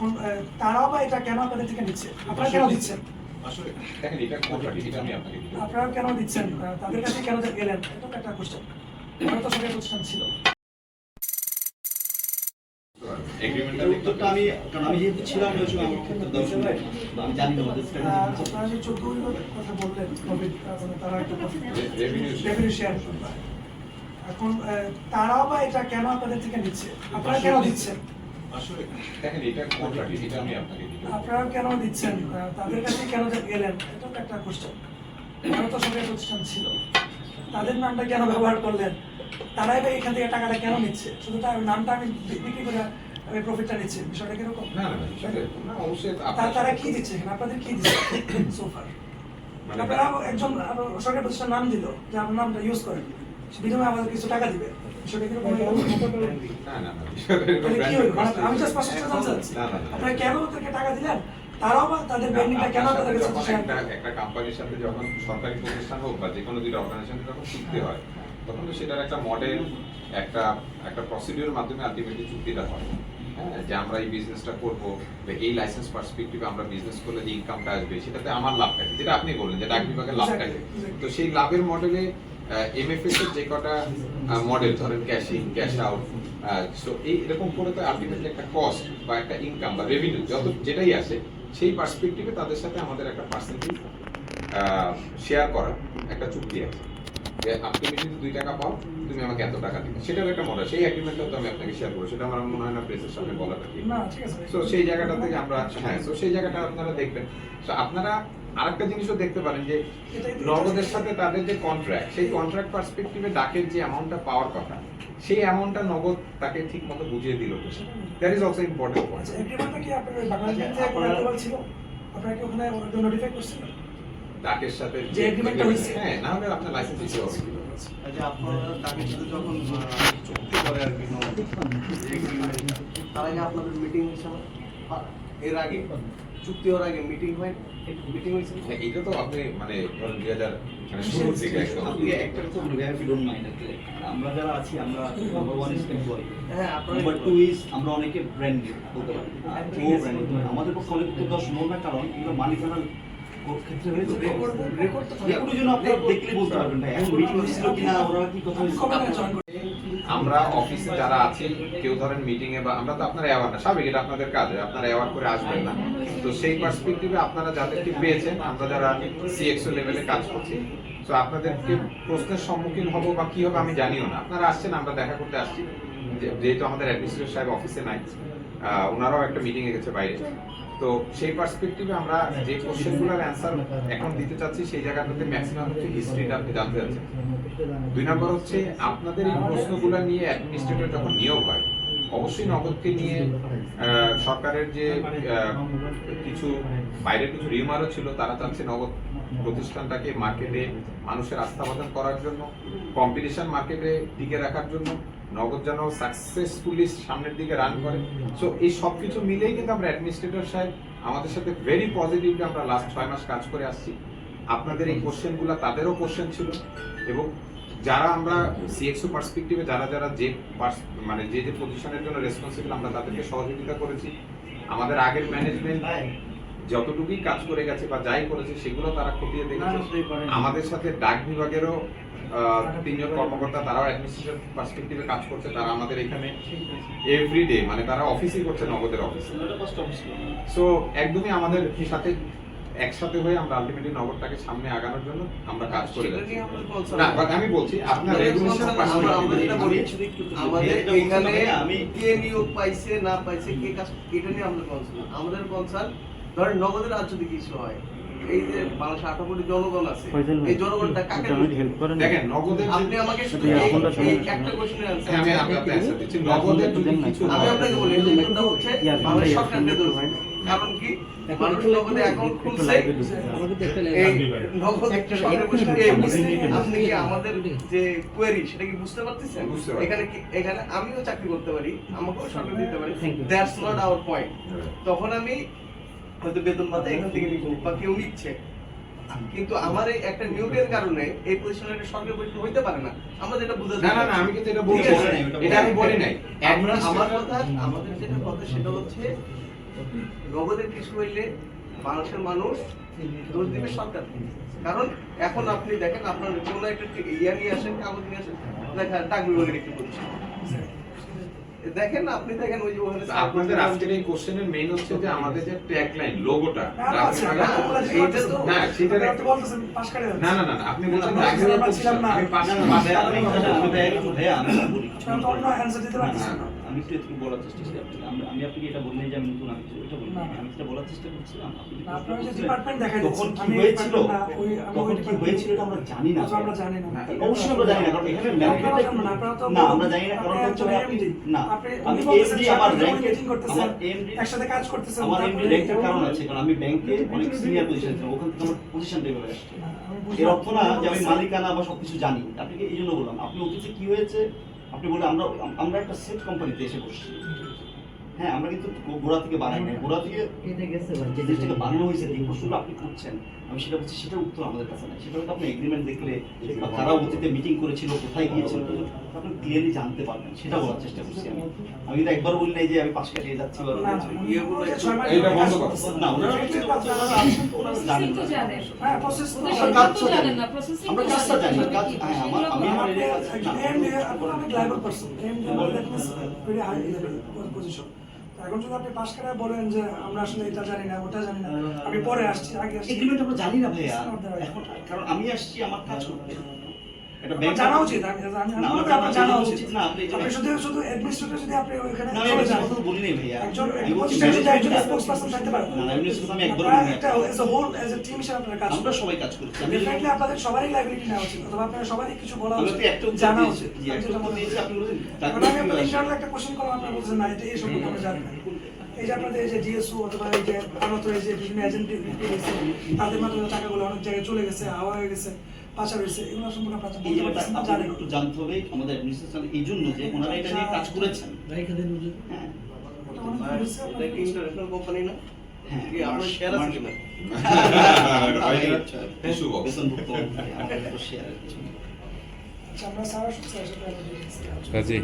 এখন তারাও বা এটা কেন আপনাদের থেকে নিচ্ছে? আপনারা কেন দিচ্ছেন? আসলে দেখেন এটা কোনটা এটা আমি আপনাকে দিলাম। আপনারা কেন দিচ্ছেন? তাদের কাছে কেন গেলেন? এটা একটা কোশ্চেন আমরা তো সরকারি প্রতিষ্ঠান ছিল। আমি কারণ আমি যেহেতু ছিলাম ওই সময় আমার উত্তর দেওয়া সম্ভব না। বা আমি জানি না আমাদের আপনারা যে চোদ্দ কথা বললেন কোভিড তারা একটা রেভিনিউ শেয়ার এখন আহ, তারাও বা এটা কেন আপনাদের থেকে নিচ্ছে? আপনারা কেন দিচ্ছেন? আসলে দেখেন এটা কোনটা এটা আমি আপনাকে দিলাম। আপনারা কেন দিচ্ছেন? তাদের কাছে কেন গেলেন? এটা তো একটা কোশ্চেন আমরা তো সরকারি প্রতিষ্ঠান ছিল। তাদের নামটা কেন ব্যবহার করলেন? তারাই বা এখান থেকে টাকাটা কেন নিচ্ছে? শুধু তার নামটা আমি বিক্রি করে আমি প্রফিটটা নিচ্ছি। বিষয়টা কীরকম? না না না, বিষয়টা এরকম না, অবশ্যই তারা কি দিচ্ছে? এখানে আপনাদের কি দিচ্ছে? সোফার মানে- আপনারা একজন সরকারি প্রতিষ্ঠান নাম দিল যে আপনার নামটা ইউজ করেন। বিনিময়ে আমাদের কিছু টাকা দিবে। আপনারা কেন টাকা দিলেন? তারাও বা তাদের কেন তাদের কাছে একটা একটা কোম্পানির সাথে যখন সরকারি প্রতিষ্ঠান হোক বা যে কোনো দুইটা অর্গানাইজেশন যখন চুক্তি হয়। তখন তো সেটার একটা মডেল একটা একটা প্রসিডিউর মাধ্যমে আলটিমেটলি চুক্তিটা হয়। হ্যাঁ যে আমরা এই বিজনেসটা করব বা এই লাইসেন্স পার্সপেক্টিভে আমরা বিজনেস করলে যে ইনকামটা আসবে সেটাতে আমার লাভ থাকে যেটা আপনি বললেন যে ডাক বিভাগের লাভ থাকে। তো সেই লাভের মডেলে এমএফএস এর যে কটা মডেল ধরেন cash in cash out so এই এরকম করে তো আলটিমেটলি একটা কস্ট বা একটা ইনকাম বা রেভিনিউ যত যেটাই আসে সেই পার্সপেক্টিভে তাদের সাথে আমাদের একটা পার্সেন্টেজ শেয়ার করার একটা চুক্তি আছে। যে আপ- তুমি যদি দুই টাকা পাও তুমি আমাকে এত টাকা দিবে। সেটার একটা মডেল সেই এগ্রিমেন্টটা তো আমি আপনাকে শেয়ার করব সেটা আমার মনে হয় না প্রেসের সামনে বলাটা ঠিক। না ঠিক আছে। সো সেই জায়গাটা থেকে আমরা হ্যাঁ সো সেই জায়গাটা আপনারা দেখবেন। সো আপনারা আরেকটা জিনিসও দেখতে পারেন যে নগদের সাথে তাদের যে কন্ট্রাক্ট সেই কন্ট্রাক্ট পার্সপেক্টিভে ডাকের যে অ্যামাউন্টটা পাওয়ার কথা সেই অ্যামাউন্টটা নগদ তাকে ঠিক মতো বুঝিয়ে দিল that is also important point এগ্রিমেন্টটা কি আপনার বাংলাদেশ ছিল? কি ওখানে নোটিফাই করছিলেন? ডাকের সাথে যে হয়েছে। হ্যাঁ না হলে আপনার লাইসেন্স ইস্যু হবে। আচ্ছা আপনারা যখন চুক্তি করে আর কি তার আগে আপনাদের মিটিং হিসাবে এর আগে চুক্তি হওয়ার আগে মিটিং হয়। মিটিং হয়েছিল? হ্যাঁ, এটা তো আপনি মানে ধরেন দুই হাজার মানে শুরু থেকে একদম আপনি একটা কথা বলবেন if you don't mind আর কি। আমরা যারা আছি আমরা নাম্বার ওয়ান ইজ এমপ্লয়ি হ্যাঁ নাম্বার টু ইজ আমরা অনেকে ব্র্যান্ড বলতে পারি আর ও ব্র্যান্ড আমাদের পক্ষে অনেক উত্তর দেওয়া সম্ভব না কারণ এগুলো মানি হয়েছে। রেকর্ড রেকর্ড তো জন্য আপনারা দেখলে বলতে পারবেন ভাই এখন মিটিং হয়েছিল কিনা ওরা কি কথা আমরা অফিসে যারা আছি, কেউ ধরেন মিটিং এ বা আমরা তো আপনার অ্যাওয়ার না, স্বাভাবিক এটা আপনাদের কাজ, আপনারা অ্যাওয়ার করে আসবেন না। তো সেই পার্সপেক্টিভে আপনারা যাদেরকে পেয়েছেন, আমরা যারা সিএক্সও লেভেলে কাজ করছি, তো আপনাদেরকে প্রশ্নের সম্মুখীন হব বা কি হবে আমি জানিও না। আপনারা আসছেন, আমরা দেখা করতে আসছি। যেহেতু আমাদের অ্যাডমিনিস্ট্রেটর সাহেব অফিসে নাই ওনারাও একটা মিটিং এ গেছে বাইরে। তো সেই পার্সপেক্টিভে আমরা যে কোশ্চেনগুলোর অ্যান্সার এখন দিতে চাচ্ছি, সেই জায়গাটাতে ম্যাক্সিমাম হচ্ছে হিস্ট্রিটা আপনি জানতে চাচ্ছেন। দুই নম্বর হচ্ছে, আপনাদের এই প্রশ্নগুলো নিয়ে অ্যাডমিনিস্ট্রেটর যখন নিয়োগ হয়, অবশ্যই নগদকে নিয়ে সরকারের যে কিছু বাইরের কিছু রিউমারও ছিল, তারা চাচ্ছে নগদ প্রতিষ্ঠানটাকে মার্কেটে মানুষের আস্থাবাদন করার জন্য কম্পিটিশন মার্কেটে টিকে রাখার জন্য। নগদ যেন সাকসেসফুলি সামনের দিকে রান করে। সো এই সব কিছু মিলেই কিন্তু আমরা অ্যাডমিনিস্ট্রেটর সাহেব আমাদের সাথে ভেরি পজিটিভলি আমরা লাস্ট ছয় মাস কাজ করে আসছি। আপনাদের এই কোশ্চেনগুলো তাদেরও কোশ্চেন ছিল এবং যারা আমরা সিএক্সও পার্সপেক্টিভে যারা যারা যে মানে যে যে পজিশনের জন্য রেসপন্সিবল আমরা তাদেরকে সহযোগিতা করেছি। আমাদের আগের ম্যানেজমেন্ট যতটুকুই কাজ করে গেছে বা যাই করেছে সেগুলো তারা খতিয়ে দেখেছে। আমাদের সাথে ডাক বিভাগেরও তিনজন কর্মকর্তা তারাও অ্যাডমিনিস্ট্রেটিভ পার্সপেক্টিভে কাজ করছে তারা আমাদের এখানে এভরিডে মানে তারা অফিসই করছে নগদের অফিসে সো একদমই আমাদের সাথে একসাথে হয়ে আমরা আলটিমেটলি নগরটাকে সামনে আগানোর জন্য আমরা কাজ করে যাচ্ছি। না বাট আমি বলছি আপনার রেগুলেশন আমাদের এখানে আমি- কে নিয়োগ পাইছে না পাইছে কে কাজ এটা নিয়ে আমাদের কনসার্ন আমাদের কনসার্ন ধরেন নগদের আর যদি কিছু হয় এই যে বাংলাদেশে আঠারো কোটি জনগণ আছে এই জনগণটা কাকে হেল্প করেন। দেখেন নগদের আপনি আমাকে শুধু এই- এখনটা এই সমস্যা একটা কোশ্চেনের আমি আমি আপনাকে answer দিচ্ছি। নগদের যদি কিছু আমি আপনাকে বলি এই উত্তরটা হচ্ছে বাংলাদেশ সরকারকে দোষ। কারণ কি? মানুষ নগদে অ্যাকাউন্ট খুলছে। এই নগদ সরকার বসে এই বুঝতে- আপনি কি আমাদের যে কোয়েরি সেটা কি বুঝতে পারতেছেন? এখানে কি এখানে আমিও চাকরি করতে পারি আমাকেও সরকার দিতে পারে। দ্যাটস নট আওয়ার পয়েন্ট তখন আমি হয়তো বেতন ভাতা এখান থেকে নিব বা কেউ নিচ্ছে। কিন্তু আমার এই একটা নিয়োগের কারণে এই পজিশনে একটা সরকারি পজিশন হইতে পারে না। আমরা যেটা বুঝতে না না না আমি কিন্তু এটা বলছি। না, এটা আমি বলি নাই। আমরা আমার কথা আমাদের যেটা কথা সেটা হচ্ছে নগদের কিছু হইলে বাংলাদেশের মানুষ দোষ দিবে সরকার কারণ এখন আপনি দেখেন আপনার কোনো একটা ইয়া নিয়ে আসেন কাগজ নিয়ে আসেন দেখেন ডাক বিভাগের একটি প্রতিষ্ঠান দেখেন আপনি দেখেন ওই যে ওখানে আপনাদের আজকের এই কোশ্চেনের মেইন হচ্ছে যে আমাদের যে ট্যাগলাইন লোগোটা না, না, সেটা- পাশ। না না না না, আপনি বলছেন। আমি পাঁচ না, না, আমি একটু একটু একটু বলার চেষ্টা করি। আপনাকে। আমি আপনাকে এটা বললেন যে আমি নতুন আমি এটা বলি আমি যেটা বলার চেষ্টা করছিলাম তখন কি হয়েছিল? তখন কি হয়েছিল এটা আমরা জানি না আমরা জানি না। অবশ্যই আমরা জানি না কারণ এখানে না আমরা জানি না কারণ হচ্ছে আপনি না আপনি আমি এমডি আমার আপনি করতেছেন, একসাথে কাজ করতেছেন, আমার এমডি র্যাঙ্কের কারণ আছে কারণ আমি ব্যাংকে অনেক সিনিয়র পজিশন ছিলাম ওখান থেকে আমার পজিশন লেভেলে আসছে। এর অর্থ না যে আমি মালিকানা বা সবকিছু জানি আপনাকে এই জন্য বললাম আপনি কি হয়েছে আপনি বলে আমরা আমরা একটা সেট কোম্পানিতে এসে বসছি। হ্যাঁ আমরা কিন্তু গোড়া থেকে বানাই নাই। গোড়া থেকে যে জিনিসটাকে বানানো হয়েছে যে প্রশ্নটা আপনি করছেন আমি সেটা বলছি সেটার উত্তর আমাদের কাছে নাই। সেটা হয়তো আপনি এগ্রিমেন্ট দেখলে বা কারা অতীতে মিটিং করেছিল কোথায় গিয়েছিল আপনি ক্লিয়ারলি জানতে পারবেন। সেটা বলার চেষ্টা করছি আমি। আমি কিন্তু একবার বলি নাই যে আমি পাশ কাটিয়ে যাচ্ছি বা না, না, মাস বন্ধ করো। না। হ্যাঁ, না, আমরা কাজটা জানি, কাজ- হ্যাঁ, আমার- আমি আমার এটা- একজন এখন যদি আপনি পাশ করে বলেন যে আমরা আসলে এটা জানি না ওটা জানি না। আমি পরে আসছি আগে আসছি। এগ্রিমেন্ট আমরা জানি না ভাইয়া. এখন কারণ আমি আসছি আমার কাজ করতে। এটা জানা উচিত আমি আমি আমি না, আমার করি আপনার জানা জানা উচিত। উচিত না, আপনি- আপনি শুধু শুধু অ্যাডমিনিস্ট্রেটর যদি আপনি ওইখানে না, আমি চলে যান। কথা তো বলি নাই ভাইয়া। একজন আমি বলছি প্রতিষ্ঠানে যদি একজন স্পোকসপারসন থাকতে পারে। না, না, administration আমি একবারও আপনারা বলিনি। As a whole as a team হিসেবে আপনারা কাজ আমরা সবাই কাজ করছি ডেফিনেটলি আপনাদের সবারই লাইবিলিটি নেওয়া উচিত অথবা আপনারা সবারই কিছু বলা উচিত তো জানা উচিত। জি, একটা উত্তর আপনি বলেছেন। এখন আমি আপনাদের ইন্টারনাল একটা কোশ্চেন করলাম আপনারা বলছেন না এটা এই সম্পর্কে আমরা জানি না। এই যে আপনাদের এই যে ডিএসও অথবা এই যে আনত এই যে বিভিন্ন এজেন্ট তাদের মাধ্যমে টাকাগুলো অনেক জায়গায় চলে গেছে হাওয়া হয়ে গেছে। পাচার হয়েছে এগুলো সম্পর্কে আপনারা জানেন একটু জানতে হবে আমাদের অ্যাডমিনিস্ট্রেশন এই জন্য যে ওনারা এটা নিয়ে কাজ করেছেন। হ্যাঁ। এটা কি ইন্টারন্যাশনাল কোম্পানি না। আচ্ছা, কাজী